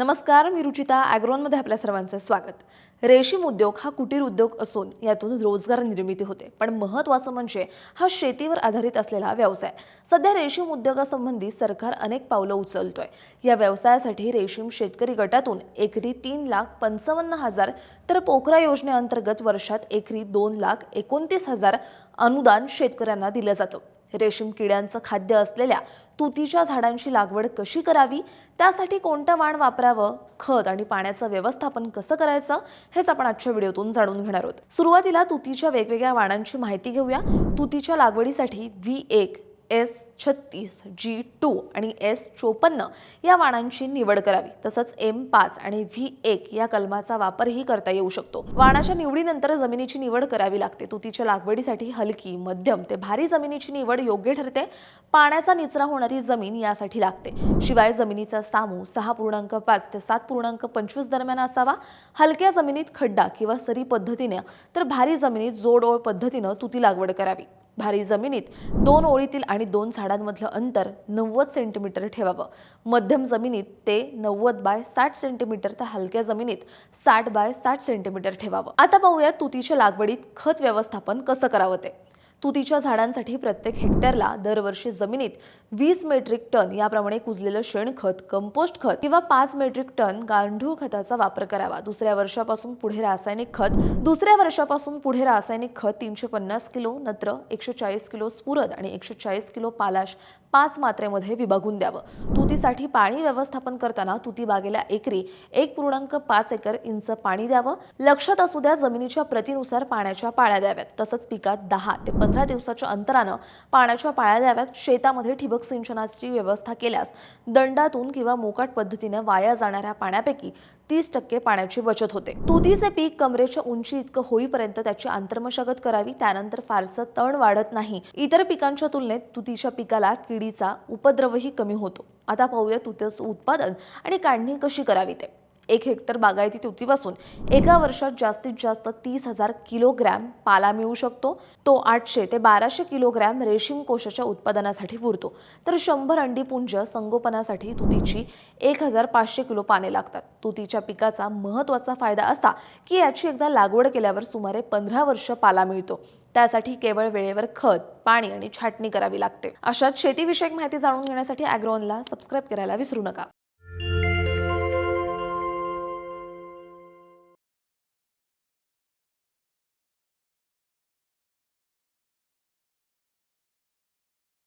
नमस्कार मी रुचिता ॲग्रोनमध्ये आपल्या सर्वांचं स्वागत. रेशीम उद्योग हा कुटीर उद्योग असून यातून रोजगार निर्मिती होते. पण महत्त्वाचं म्हणजे हा शेतीवर आधारित असलेला व्यवसाय. सध्या रेशीम उद्योगासंबंधी सरकार अनेक पावलं उचलतोय. या व्यवसायासाठी रेशीम शेतकरी गटातून एकरी तीन लाख पंचावन्न हजार तर पोखरा योजनेअंतर्गत वर्षात एकरी दोन लाख एकोणतीस हजार अनुदान शेतकऱ्यांना दिलं जातं. रेशीम किड्यांचं खाद्य असलेल्या तुतीच्या झाडांची लागवड कशी करावी? त्यासाठी कोणतं वाण वापरावं? खत आणि पाण्याचं व्यवस्थापन कसं करायचं? हेच आपण आजच्या व्हिडिओतून जाणून घेणार आहोत. सुरुवातीला तुतीच्या वेगवेगळ्या वाणांची माहिती घेऊया. तुतीच्या लागवडीसाठी व्ही एक एस छत्तीस जी टू आणि एस चोपन्न या वाणांची निवड करावी. तसंच एम पाच आणि व्ही एक या कलमाचा वापरही करता येऊ शकतो. वाणाच्या निवडीनंतर जमिनीची निवड करावी लागते. तुतीच्या लागवडीसाठी हलकी मध्यम ते भारी जमिनीची निवड योग्य ठरते. पाण्याचा निचरा होणारी जमीन यासाठी लागते. शिवाय जमिनीचा सामू सहा पूर्णांक पाच ते सात पूर्णांक पंचवीस दरम्यान असावा. हलक्या जमिनीत खड्डा किंवा सरी पद्धतीने तर भारी जमिनीत जोडओळ पद्धतीनं तुती लागवड करावी. भारी जमिनीत दोन ओळीतील आणि दोन झाडांमधलं अंतर नव्वद सेंटीमीटर ठेवावं. मध्यम जमिनीत ते नव्वद बाय साठ सेंटीमीटर तर हलक्या जमिनीत साठ बाय साठ सेंटीमीटर ठेवावं. आता पाहूया तुतीच्या लागवडीत खत व्यवस्थापन कसं करावं ते. तुतीच्या झाडांसाठी प्रत्येक हेक्टरला दरवर्षी जमिनीत वीस मेट्रिक टन याप्रमाणे कुजलेलं शेणखत कंपोस्ट खत किंवा पाच मेट्रिक टन गांडूळ खताचा वापर करावा. दुसऱ्या वर्षापासून पुढे रासायनिक खत दुसऱ्या वर्षापासून पुढे रासायनिक खत तीनशे पन्नास किलो नत्र एकशे चाळीस किलो स्फुरद आणि एकशे चाळीस किलो पालाश पाच मात्रेमध्ये विभागून द्यावं. तुतीसाठी पाणी व्यवस्थापन करताना तुती बागेला एकरी एक पूर्णांक पाच एकर इंच पाणी द्यावं. लक्षात असू द्या जमिनीच्या प्रतीनुसार पाण्याच्या पाळ्या द्याव्यात. तसंच पिकात दहा ते पंधरा दिवसाच्या अंतरानं पाण्याच्या पाळ्या द्याव्यात. शेतामध्ये ठिबक सिंचनाची व्यवस्था केल्यास दंडातून किंवा मोकाट पद्धतीनं वाया जाणाऱ्या पाण्यापैकी तीस टक्के पाण्याची बचत होते. तुतीचे पीक कमरेच्या उंची इतकं होईपर्यंत त्याची आंतरमशागत करावी. त्यानंतर फारसं तण वाढत नाही. इतर पिकांच्या तुलनेत तुतीच्या पिकाला किडीचा उपद्रवही कमी होतो. आता पाहूया तुतीचं उत्पादन आणि काढणी कशी करावी ते. एक हेक्टर बागायती तुतीपासून एका वर्षात जास्तीत जास्त तीस हजार किलोग्रॅम पाला मिळू शकतो. तो आठशे ते बाराशे किलोग्रॅम रेशीम कोशाच्या उत्पादनासाठी पुरतो. तर शंभर अंडीपुंज संगोपनासाठी तुतीची एक हजार पाचशे किलो पाने लागतात. तुतीच्या पिकाचा महत्त्वाचा फायदा असा की याची एकदा लागवड केल्यावर सुमारे पंधरा वर्ष पाला मिळतो. त्यासाठी केवळ वेळेवर खत पाणी आणि छाटणी करावी लागते. अशात शेतीविषयक माहिती जाणून घेण्यासाठी अॅग्रोनला सबस्क्राईब करायला विसरू नका.